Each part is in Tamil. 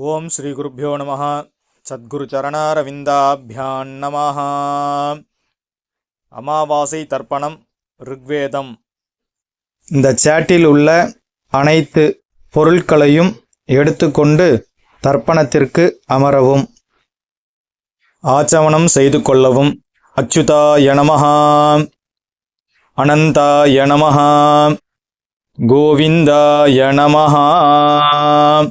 ஓம் ஸ்ரீ குருப்பியோ நம சத்குருச்சரணாரவிந்தாபியான் நம அமாவாசை தர்ப்பணம் ருக்வேதம். இந்த சேட்டில் உள்ள அனைத்து பொருட்களையும் எடுத்துக்கொண்டு தர்ப்பணத்திற்கு அமரவும். ஆச்சமனம் செய்து கொள்ளவும். அச்சுதாய நமஹ. அனந்தாய நமஹ. கோவிந்தாய நமஹ.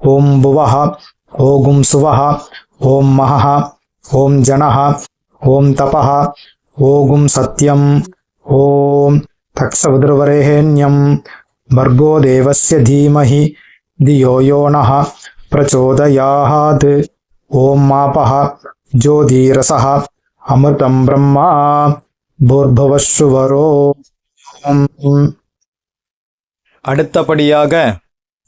ஓம் புவः ஓகும் சுவः ஓம் மகः ஓம் ஜனः ஓம் தபः ஓகும் சத்யம் ஓம் தக்ஷவிதுர்வரேண்யம் भर्गो देवस्य धीमहि धियो यो नः प्रचोदयात् ॐ मापः ज्योतिरसः अमृतं ब्रह्मा भूर्भुवस्सुवरो ॐ அடுத்தபடியாக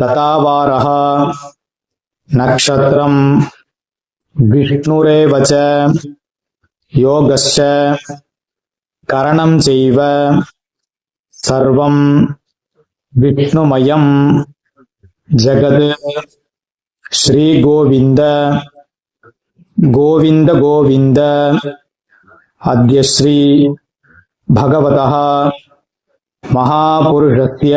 तथा वारः नक्षत्रम् विष्णुरेव च योगश्च करणम् चैव सर्वम् विष्णुमयम् जगत् श्रीगोविन्द गोविन्द गोविन्द अद्य श्री भगवतः महापुरुषस्य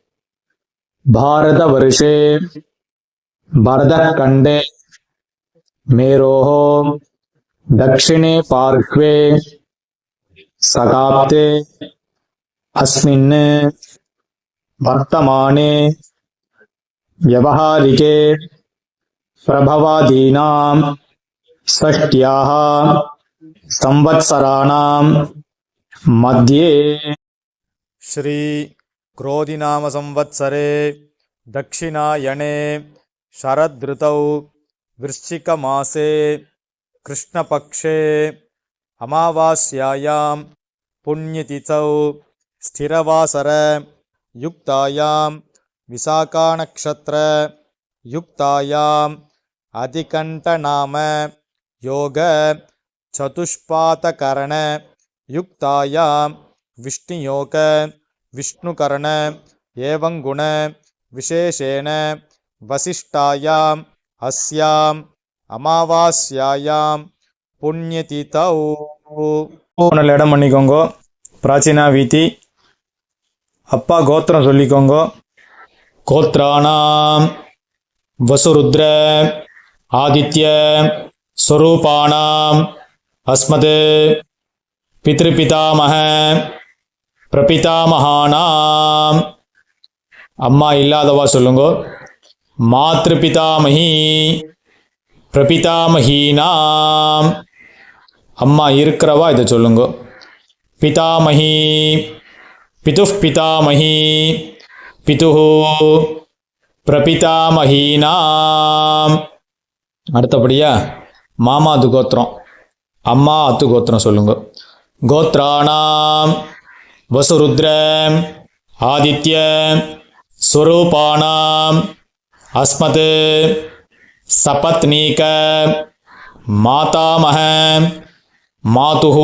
भारतवर्षे भरतखण्डे मेरोः दक्षिणे पार्श्वे सकाप्ते अस्मिन् वर्तमाने व्यवहारिके प्रभवादीनाम् षष्ट्याः संवत्सराणाम् मध्ये ஸ்ரீ क्रोधिनाम संवत्सरे दक्षिणायणे शरदृतौ वृश्चिकमासे कृष्णपक्षे अमावास्यायां पुण्यतिथौ स्थिरवासर युक्तायां विशाखानक्षत्र युक्तायाम् अधिकण्ठनाम योग चतुष्पातकरण युक्तायां विष्णुयोग विष्णुकरण एवं गुण विशेषेण वसिष्ठायाम् अस्याम् அமாவாஸ்யாயாம் புண்ணியதிதௌ நல்ல இடம் பண்ணிக்கோங்க பிராச்சீனா வீதி அப்பா கோத்திரம் சொல்லிக்கோங்க கோத்ராணாம் வசுருத்ர ஆதித்ய ஸ்வரூபாணாம் அஸ்மத் பித்ருபிதாமக பிரபிதாமகானாம் அம்மா இல்லாதவா சொல்லுங்க? மாத்ருபிதாமகி பிரபிதாமகீனாம் அம்மா இருக்கிறவா இதை சொல்லுங்க? பிதாமகி பிது பிதாமகி பிது பிரபிதாமகீனாம் அடுத்தபடியா மாமா அது கோத்திரம். அம்மா அத்து கோத்திரம் சொல்லுங்க. கோத்ராணாம் वसुरुद्र आदित्य स्वरूपाणाम् अस्मत् सपत्नीक मातामह मातुः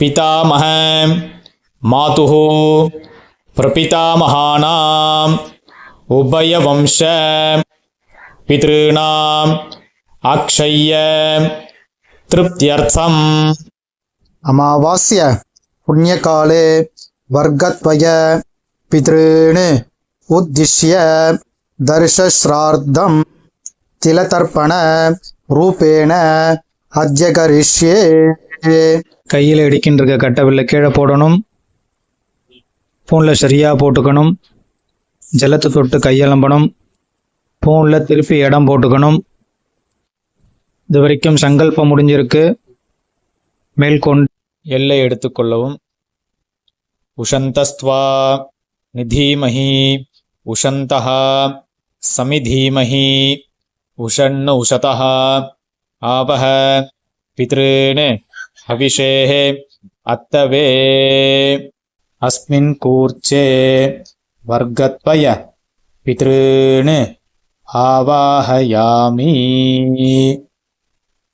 पितामह मातुः प्रपितामहानाम् उभयवंश पितॄणाम् अक्षय्य तृप्त्यर्थम् अमावास्य புண்ணியகாலே வர்க்கத்வய பிதॄணு உத்திஷ்ய தர்ஷஸ்ரார்த்தம் திலதர்ப்பண ரூபேண அத்தியகரிஷ்யே கையில் இடிக்கின்றிருக்க கட்டவில்லை கீழே போடணும். பூனில் சரியாக போட்டுக்கணும். ஜலத்தை தொட்டு கையெலம்பணும். பூனில் திருப்பி இடம் போட்டுக்கணும். இது வரைக்கும் சங்கல்பம் முடிஞ்சிருக்கு. மேல்கொண்டு எல்லை எடுத்துக்கொள்ளவும் உஷந்தஸ்த்வா நிதீமஹி உஷந்தः சமிதீமஹி உஷன்னு உஷதः ஆவஹ பித்ருன் ஹவிஷேः அத்தவே அஸ்மின் கூர்ச்சே வர்க்கத்வய பித்ருன் ஆவாஹயாமி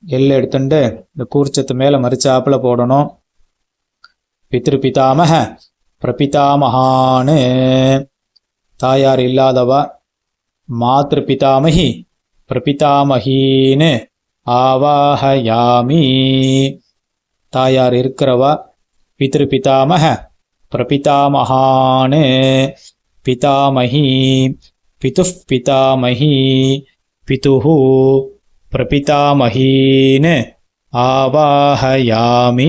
எல்லை எடுத்துட்டு இந்த கூர்ச்சத்து மேலே மறிச்சாப்புல போடணும். பித்ரு பிதாமக பிரபிதாமகான்னு தாயார் இல்லாதவா மாத்ரு பிதாமகி பிரபிதாமகின்னு ஆவாஹயாமி. தாயார் இருக்கிறவா பித்ரு பிதாமக பிரபிதாமகான்னு பிதாமகி பிதுः பிதாமகி பிதுஹு பிரபிதாமகீன்னு ஆவாஹயாமி.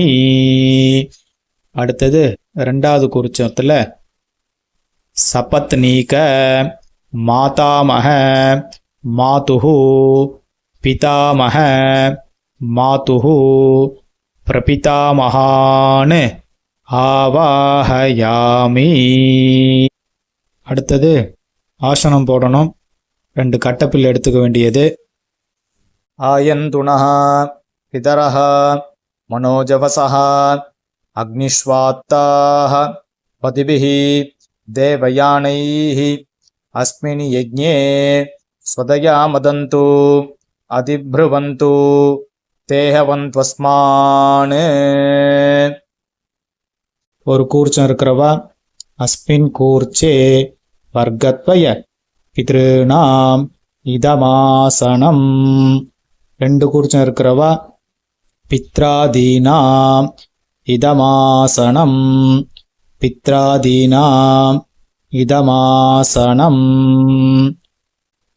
அடுத்தது ரெண்டாவது குறிச்சத்தில் சபத்னீக மாதாமக மாதுஹு பிதாமக மாதுஹு பிரபிதாமகான்னு ஆவாஹயாமி. அடுத்தது ஆசனம் போடணும். ரெண்டு கட்டப்பில் எடுத்துக்க வேண்டியது. ஆயந்துணः பிதரः மனோஜவசஹா அக்னிஷ்வாத்தாः பதிபிः தேவயானைः अस्मिन् यज्ञे स्वदया मदन्तु अधिभ्रुवन्तु தேகவந்த்வஸ்மான் ஒரு கூர்ச்சம் இருக்கிறவா அஸ்மின் கூர்ச்சே வர்க்கத்வய பித்ருணாம் இதமாசனம் ரெண்டு கூர்ச்சம் இருக்கிறவா பித்ராதீனாம் இதமாசனம் பித்ராதீனாம் இதமாசனம்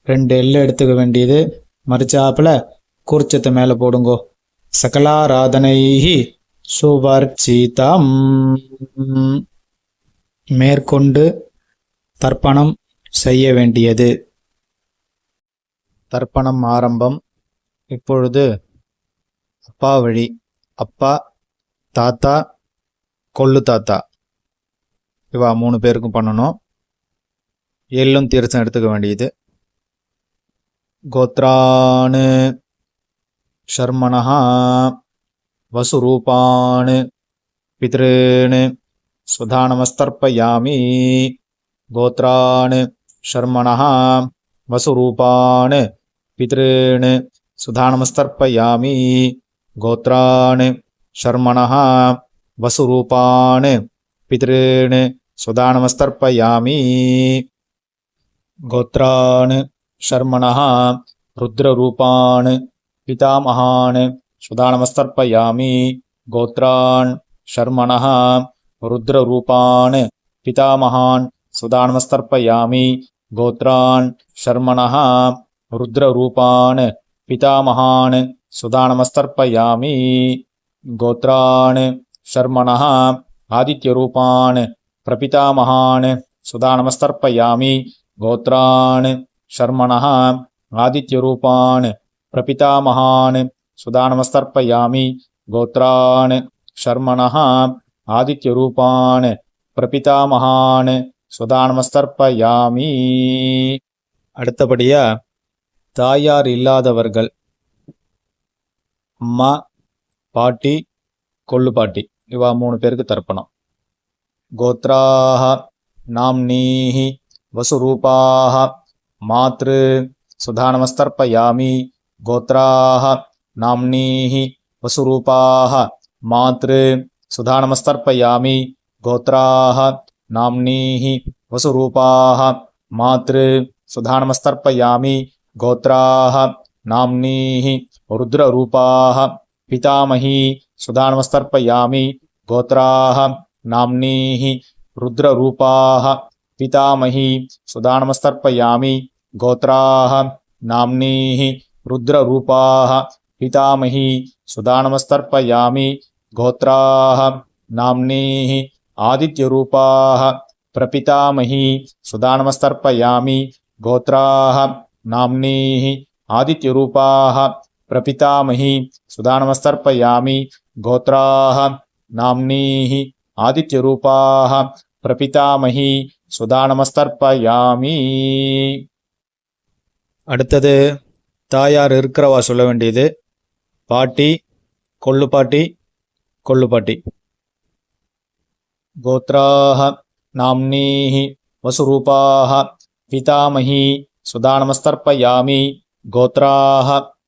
ரெண்டு எல்லு எடுத்துக்க வேண்டியது. மறிச்சாப்புல கூர்ச்சத்தை மேலே போடுங்கோ. சகலாராதனைஹி சுவர்ச்சிதம் மேற்கொண்டு தர்ப்பணம் செய்ய வேண்டியது. தர்ப்பணம் ஆரம்பம். இப்பொழுது அப்பா வழி. அப்பா தாத்தா கொள்ளு தாத்தா. இவா மூணு பேருக்கும் பண்ணணும். எள்ளும் தீர்த்தம் எடுத்துக்க வேண்டியது. கோத்ரானு ஷர்மணः வசுரூபானு பித்ருன் சுதானமஸ்தர்பயாமி கோத்ரான் ஷர்மணः வசுரூபான் பித்ருன் சுதானமஸ்தர்ப்பயாமி கோத்ரான் शर्मणः वसुरूपान् पितॄन् सुदानमस्तर्पयामि। गोत्रान् शर्मणः रुद्ररूपान् पितामहान् सुदानमस्तर्पयामि। गोत्रान् शर्मणः रुद्ररूपान् पितामहान् सुदानमस्तर्पयामि। गोत्रान् शर्मणः रुद्ररूपान् पितामहान् सुदानमस्तर्पयामि। गोत्रान् शर्मणः आदित्यरूपान् प्रपितामहान् सुदानमस्तर्पयामि गोत्रान् शर्मणः आदित्यरूपान् प्रपितामहान् सुदानमस्तर्पयामि गोत्रान् शर्मणः आदित्यरूपान् प्रपितामहान् சுதானமஸ்தர்ப்பயாமி அடுத்தபடியா தாயார் இல்லாதவர்கள் அம்மா பாட்டி கொள்ளு பாட்டி இவா மூணு பேருக்கு தர்ப்பணம் கோத்ராக நாம்னீஹி వసురూపాః మాతృ సుధానమస్తర్పయామి గోత్రాః నామ్నీః వసురూపాః మాతృ సుధానమస్తర్పయామి గోత్రాః నామ్నీః వసురూపాః మాతృ సుధానమస్తర్పయామి గోత్రాః నామ్నీః రుద్రరూపాः పితామహీ సుధాన్వస్తర్పయామి గోత్రా నామ్నీ రుద్రరూపా పితామహీ సుధాన్వస్తర్పయామి గోత్రా నామ్నీ రుద్రరూపా పితామహీ సుధాన్వస్తర్పయామి గోత్రా నామ్నీ ఆదిత్యరూపా ప్రపితామహీ సుధాన్వస్తర్పయామి గోత్రా నామ్నీ ఆదిత్యరూపా प्रपितामही सुदानमस्तर्पयामि गोत्राः नाम्नीः आदित्यरूपाः பிரபிதாமகி சுதானமஸ்தர்ப்பயாமி அடுத்தது தாயார் இருக்கிறவா சொல்ல வேண்டியது பாட்டி கொள்ளு பாட்டி கொள்ளு பாட்டி गोत्राः नाम्नीः वसुरूपाः पितामही सुदानमस्तर्पयामि गोत्राः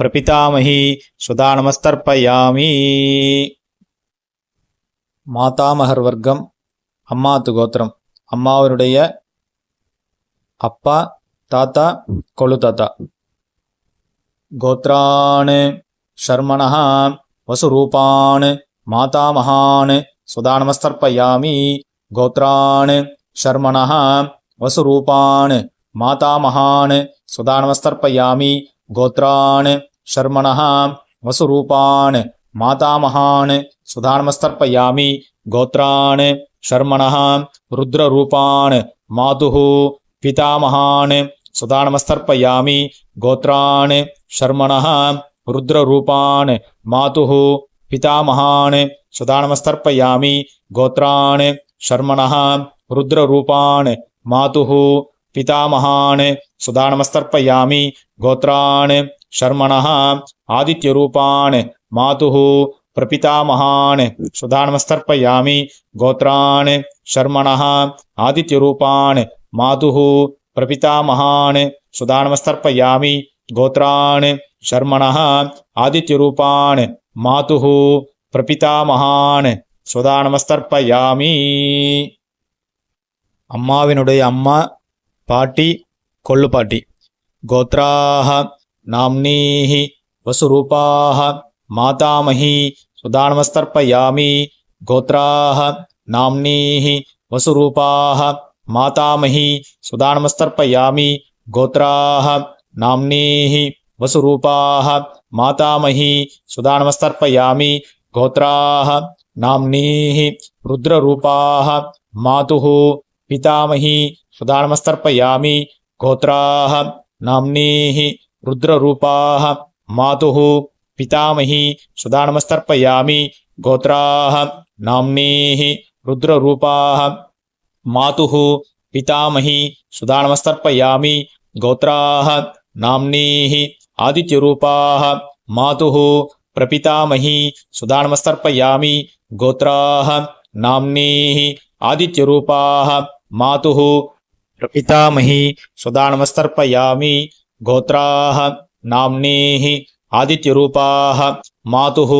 பிரபிதாமகி சுதா நமஸ்தர்ப்பயாமி மாதாமகர் வர்க்கம் அம்மாத்து கோத்திரம் அம்மாவனுடைய அப்பா தாத்தா கொழு தாத்தா। கோத்ரான் ஷர்மணா வசுரூபான் மாதாமகான் சுதா நமஸ்தர்ப்பயாமி கோத்ரான் ஷர்மணா வசுரூபான் மாதாமகான் சுதா நமஸ்தர்ப்பயாமி गोत्रान् शर्मणः वसुरूपान् मातामहान् सुदानमस्तर्पयामि गोत्रान् शर्मणः रुद्ररूपान् मातुः पितामहान् सुदानमस्तर्पयामि गोत्रान् शर्मणः रुद्ररूपान् मातुः पितामहान् सुदानमस्तर्पयामि गोत्रान् शर्मणः रुद्ररूपान् मातुः పితామహాన్ సుధానమస్తర్పయామి గోత్రాన్ శర్మణ ఆదిత్యరూపాన్ మాతు ప్రపితామహాన్ సుధానమస్తర్పయామి గోత్రాన్ శర్మణ ఆదిత్యరూపాన్ మాతు ప్రపితామహాన్ సుధానమస్తర్పయామి గోత్రాన్ శర్మణ ఆదిత్యరూపాన్ మాతు ప్రపితామహాన్ సుధానమస్తర్పయామి అమ్మావినుడే అమ్మ పాటి కొళ్ళుపాటి. గోత్రాహ నామ్నీ వసురూపా మాతామహీ సుదానమస్తర్పయామి. గోత్రాహ నామ్నీ వసురూపా మాతామహీ సుదానమస్తర్పయామి. గోత్రాహ నామ్నీ వసురూపా మాతామహీ సుదానమస్తర్పయామి. గోత్రాహ నామ్నీ రుద్రరూపా మాతు పితామహీ సుధానమస్తర్పయామి గోత్రా నామ్నీ రుద్రరూపా మాతు పితామహీ సుధానమస్తర్పయామి గోత్రా నామ్నీ రుద్రరూపా మాతు పితామహీ సుధానమస్తర్పయామి గోత్రా నామ్నీ ఆదిత్యరూపా మాతు ప్రపితామహీ సుధానమస్తర్పయామి గోత్రా నామ్నీ ఆదిత్యరూపా మాతు प्रपितामही सुदानमस्तर्पयामि गोत्राः नाम्नीः आदित्यरूपाः मातुः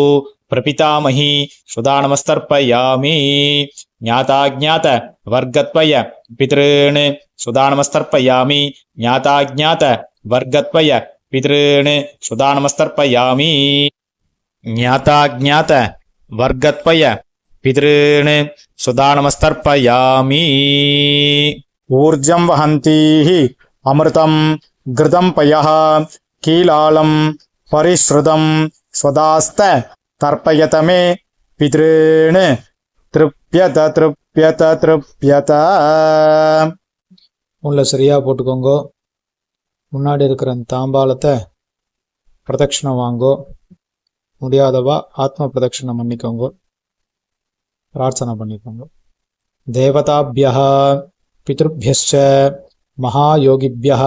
प्रपितामही सुदानमस्तर्पयामि ज्ञाताज्ञात वर्गत्वय पितॄन् सुदानमस्तर्पयामि ज्ञाताज्ञात वर्गत्वय पितॄन् सुदानमस्तर्पयामि ज्ञाताज्ञात वर्गत्वय पितॄन् सुदानमस्तर्पयामि ஊர்ஜம் வகந்தீஹி அமிர்தம் கிருதம் பய கீலாளம் பரிஸ்ருதம் ஸ்வதாஸ்த தர்ப்பயதமே பிதிருண் திருப்யத திருப்யத திருப்யத. உள்ள சரியா போட்டுக்கோங்க. முன்னாடி இருக்கிற அந்த தாம்பாலத்தை பிரதட்சிணம் வாங்கோ. முடியாதவா ஆத்ம பிரதட்சிணம் பண்ணிக்கோங்க. பிரார்த்தனை பண்ணிக்கோங்க. தேவதாபியா பிதృभ्यश्च महायोगिभ्यः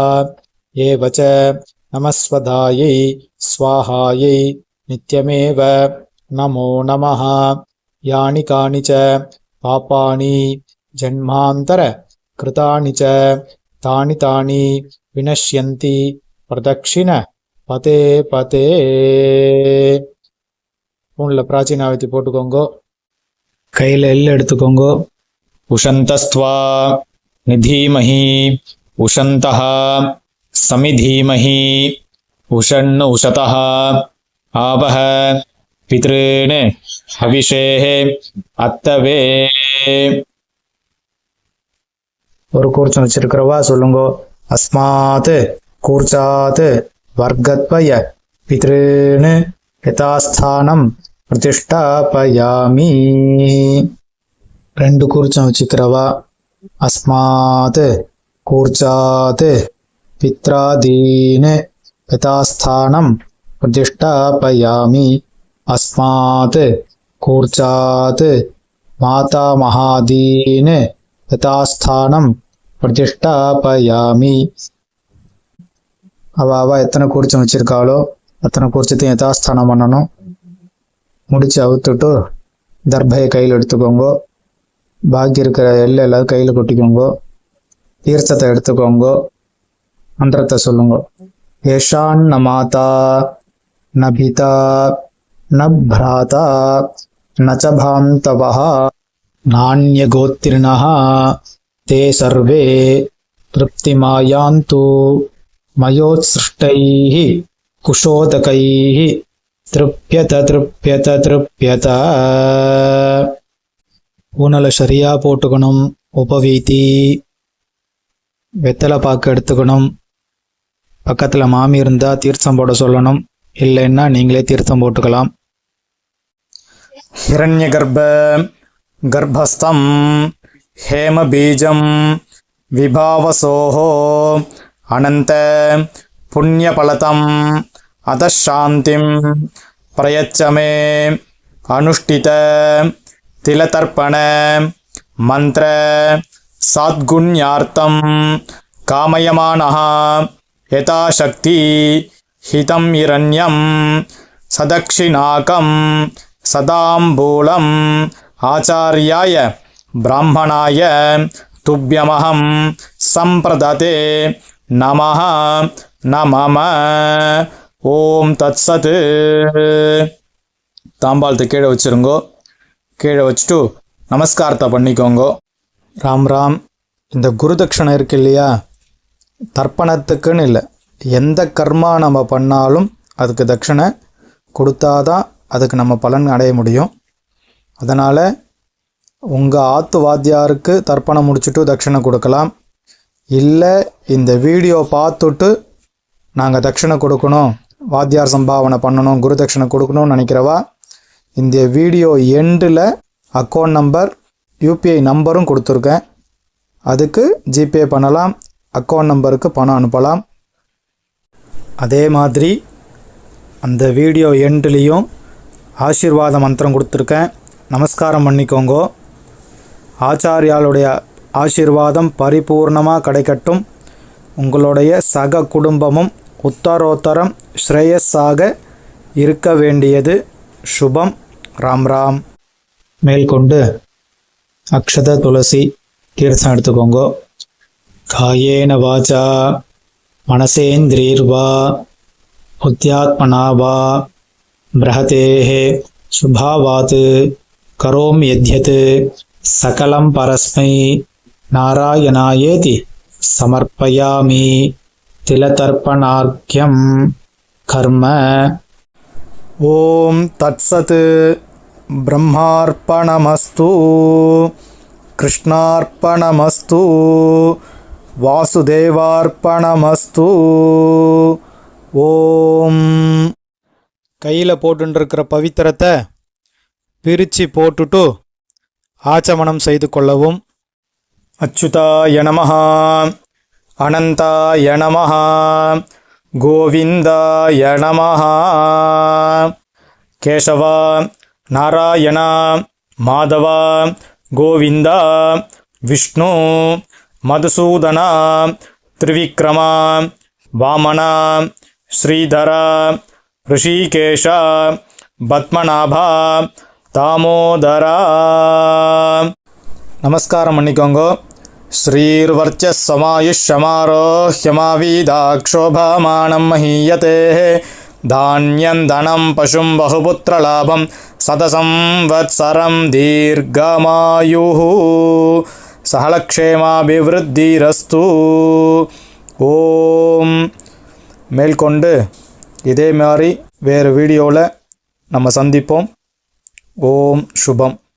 एव च नमस्वधायै स्वाहायै नित्यमेव नमो नमः यानि कानि च पापानि जन्मान्तरकृतानि च तानि तानि विनश्यन्ति பிரதக்ஷிண பதே பதே ஃபோனில் பிராச்சீனாவத்தி போட்டுக்கோங்கோ கையில் எல் எடுத்துக்கோங்கோ உஷந்தஸ்துவா நிதீமஹி உஷந்தா சமிதீமஹி உஷன்னு உஷதா ஆவஹ பித்ருன் ஹவிஷே அத்தவே ஒரு கூர்ச்சம் வச்சிருக்கிறவா சொல்லுங்க. அஸ்மாத் கூர்ச்சாத் வர்க்கத்வய பித்ருன்னு யதாஸ்தானம் பிரதிஷ்டாபயாமி. ரெண்டு கூர்ச்சம் வச்சுக்கிறவா அஸ்மாத் கூர்ச்சாத் பித்ராதீன் யதாஸ்தானம் பிரதிஷ்டாபயாமி அஸ்மாத் கூர்ச்சாத் மாதாமகாதீன் யதாஸ்தானம் பிரதிஷ்டாபயாமி அவ அவ எத்தனை கூர்ச்சம் வச்சிருக்காளோ அத்தனை கூர்ச்சத்தையும் யதாஸ்தானம் பண்ணணும் முடிச்சு அவுத்துட்டு தர்பையை கையில் எடுத்துக்கோங்க பாக்கி இருக்கிற எல்லை எல்லாரும் கையில் கொட்டிக்கோங்க. தீர்த்தத்தை எடுத்துக்கோங்க. மந்திரத்தை சொல்லுங்க. ஏஷான் நமாதா நபிதா நப்ராதா நச்சபாம் தவஹா நானியகோத்திரிணா தே சர்வே திருப்திமாயாந்து மயோத்சிருஷ்டை குஷோதகை திருப்யத திருப்யத திருப்யத. ஊனலை சரியாக போட்டுக்கணும் உபவீதி வெத்தலை பாக்கு எடுத்துக்கணும் பக்கத்தில் மாமி இருந்தால் தீர்த்தம் போட சொல்லணும் இல்லைன்னா நீங்களே தீர்த்தம் போட்டுக்கலாம். ஹிரண்ய கர்ப்ப கர்ப்பஸ்தம் ஹேமபீஜம் விபாவசோஹோ அனந்த புண்ணியபலதம் அதாந்திம் பிரயச்சமே அனுஷ்டித திலதர்ப்பண மந்திர சாத்குண்யார்த்தம் காமயமானஹா யதாசக்தி ஹிதம் இரண்யம் சதக்ஷிணாக்கம் சதாம்பூலம் ஆச்சாரியாய பிராமணாய துப்பியமகம் சம்பிரததே நம நமம ஓம் தத்சத்து தாம்பாளத்து கீழே வச்சுருங்கோ. கீழே வச்சுட்டு நமஸ்காரத்தை பண்ணிக்கோங்க. ராம் ராம் இந்த குருதட்சணை இருக்கு இல்லையா? தர்ப்பணத்துக்குன்னு இல்லை. எந்த கர்மா நம்ம பண்ணாலும் அதுக்கு தட்சணை கொடுத்தாதான் அதுக்கு நம்ம பலன் அடைய முடியும். அதனால் உங்கள் ஆத்து வாத்தியாருக்கு தர்ப்பணம் முடிச்சுட்டு தட்சணை கொடுக்கலாம். இல்லை இந்த வீடியோ பார்த்துட்டு நாங்கள் தட்சணை கொடுக்கணும் வாத்தியார் சம்பாவனை பண்ணணும் குரு தட்சணை கொடுக்கணும்னு நினைக்கிறவா? இந்த வீடியோ எண்டில் அக்கௌண்ட் நம்பர் யூபிஐ நம்பரும் கொடுத்துருக்கேன். அதுக்கு ஜிபே பண்ணலாம் அக்கௌண்ட் நம்பருக்கு பணம் அனுப்பலாம். அதே மாதிரி அந்த வீடியோ எண்ட்லேயும் ஆசீர்வாத மந்திரம் கொடுத்துருக்கேன். நமஸ்காரம் பண்ணிக்கோங்க. ஆச்சாரியாளுடைய ஆசீர்வாதம் பரிபூர்ணமாக கிடைக்கட்டும். உங்களுடைய சக குடும்பமும் உத்தரோத்தரம் ஸ்ரேயஸாக இருக்க வேண்டியது. சுபம். ராம் ராம். மேல்கொண்டு அக்ஷத துளசி. தீர்த்தம் எடுத்துக்கோங்க. காயேன வாச்சா. மனசேந்திரீர்வா புத்தியாத்மனா வா பிரஹதேः சுபாவாத் கரோம் யத்யத் சகலம் பரஸ்மை. நாராயணாயேதி. சமர்ப்பயாமி. திலதர்ப்பணார்க்கியம். கர்ம. ஓம் தத்சத்து ब्रह्मार्पणमस्तु। कृष्णार्पणमस्तु। வாசுதேவார்ப்பணமஸ்து ஓம் கையில் போட்டுருக்கிற பவித்திரத்தை பிரித்து போட்டுட்டு ஆச்சமணம் செய்து கொள்ளவும். அச்சுதாய நமஹா. அனந்தாய நமஹா. கோவிந்தாய நமஹா. கேசவா नारायणा माधव गोविन्द विष्णु मधुसूदना त्रिविक्रमा वामना श्रीधरा ऋषिकेश पद्मनाभा तामोदरा नमस्कारमणिकोङ्गो श्रीर्वर्त्यस्समायुष्यमारोह्यमाविधाक्षोभमानं महीयतेः। धान्यं धनं पशुं बहुपुत्रलाभं सतसं वत्सरं दीर्घमायुः சகலக்ஷேமாபிவிருத்திரஸ்து ஓம் மேற்கொண்டு இதே மாதிரி வேறு வீடியோவில் நம்ம சந்திப்போம் ஓம் சுபம்